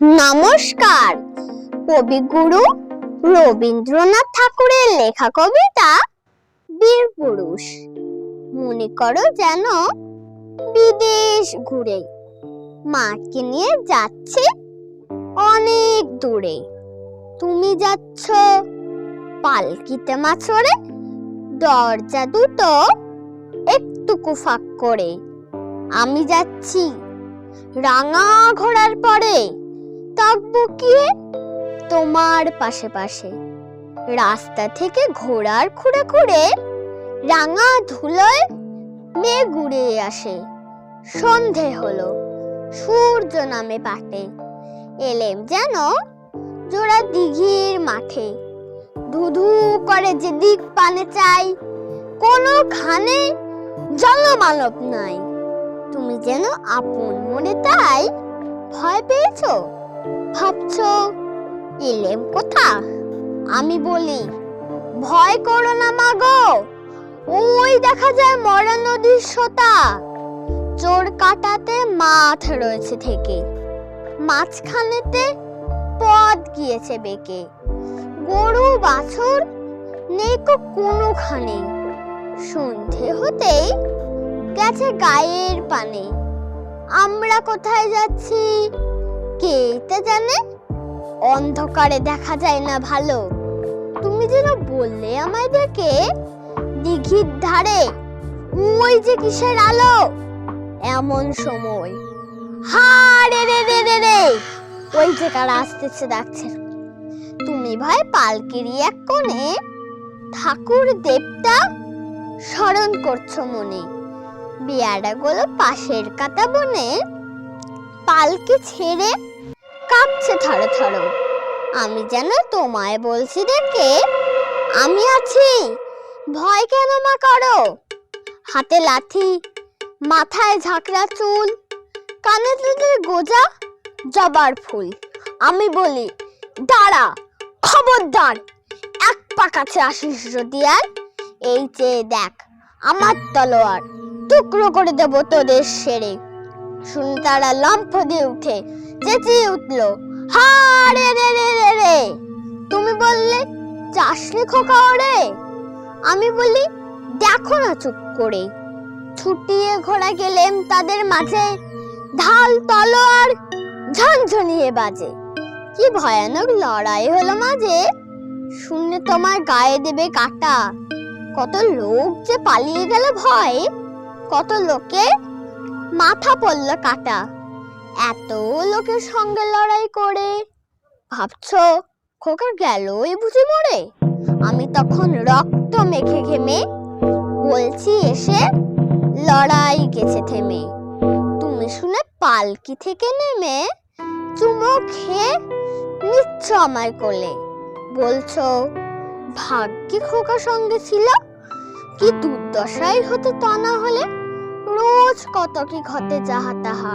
নমস্কার। কবিগুরু রবীন্দ্রনাথ ঠাকুরের লেখা কবিতা বীর পুরুষ। মনে করো যেন বিদেশ ঘুরে মাকে নিয়ে যাচ্ছে অনেক দূরে। তুমি যাচ্ছ পালকিতে মাছরে, দরজা দুটো একটুকু ফাঁক করে। আমি যাচ্ছি রাঙা ঘোড়ার পরে। তকবকিয়ে তোমার পাশে পাশে। রাস্তা থেকে ঘোড়ার খুঁড়ে খুঁড়ে রাঙা ধুলোয় মেঘ উড়ে আসে। সন্ধে হলো, সূর্য নামে পাটে। এলেম যেন জোড়া দিঘির মাঠে। ধুধু করে যে দিক পানে চাই কোনো খানে জলমানব নাই। তুমি যেন আপন মনে তাই ভয় পেয়েছ? ভাবছ এলেম কোথা? আমি বলি, ভয় করো না মাগো ওই দেখা যায় মরা নদীর সোতা। চোর কাটাতে মাঠ রয়েছে থেকে। মাঝখানেতে পথ গিয়েছে বেঁকে। গরু, বাছুর, নেই কো কোনোখানে। সন্ধে হতেই গেছে গায়ের পানে। আমরা কোথায় যাচ্ছি? কে তা জানে? অন্ধকারে দেখা যায় না ভালো। তুমি যেন বললে আমায় দেখে, দিঘির ধারে, ওই যে কিসের আলো? এমন সময় হা রে রে রে রে রে ওই যে কারা আসতেছে ডাকছে। তুমি ভাই পালকিরি এক কোণে, ঠাকুর দেবতা স্মরণ করছ মনে। বেয়ারাগুলো পাশের কাটা বনে, পালকি ছেড়ে কাঁপছে থরো থরো আমি যেন তোমায় বলছি দেখে আমি আছি। ভয় কেন মা করো? হাতে লাঠি মাথায় ঝাঁকড়া চুল, কানে তুলে গোজা, জবার ফুল। আমি বলি, দাঁড়া, খবরদার, এক পা কাছে আসিস যদি আর। এই চেয়ে দেখ, আমার তলোয়ার, টুকরো করে দেব তোদের সেরে। শুনে তারা লম্ফ দিয়ে উঠে চেঁচিয়ে উঠল। হা রে রে রে রে রে, তুমি বললে চাষলে খোকা ওরে আমি বলি, দেখো না চুপ করে। ছুটিয়ে ঘোড়া গেলেম তাদের মাঝে, ঢাল, তলোয়ার, ঝনঝনিয়ে বাজে। কি ভয়ানক লড়াই হলো মাঝে শুনে তোমার গায়ে দেবে কাটা। কত লোক যে পালিয়ে গেল ভয়, কত লোকে মাথা পড়ল কাটা। এত লোকের সঙ্গে লড়াই করে। ভাবছ, খোকা গেলই বুঝি মরে? আমি তখন রক্ত মেখে ঘেমে বলছি, এসে লড়াই গেছে থেমে। তুমি শুনে পালকি থেকে নেমে চুমো খেয়ে নিচ্ছ আমায় কোলে। বলছো, ভাগ্যে খোকা সঙ্গে ছিল? কি দুর্দশাই হতে তা না হলে? রোজ কত কি ঘটে যাহা তাহা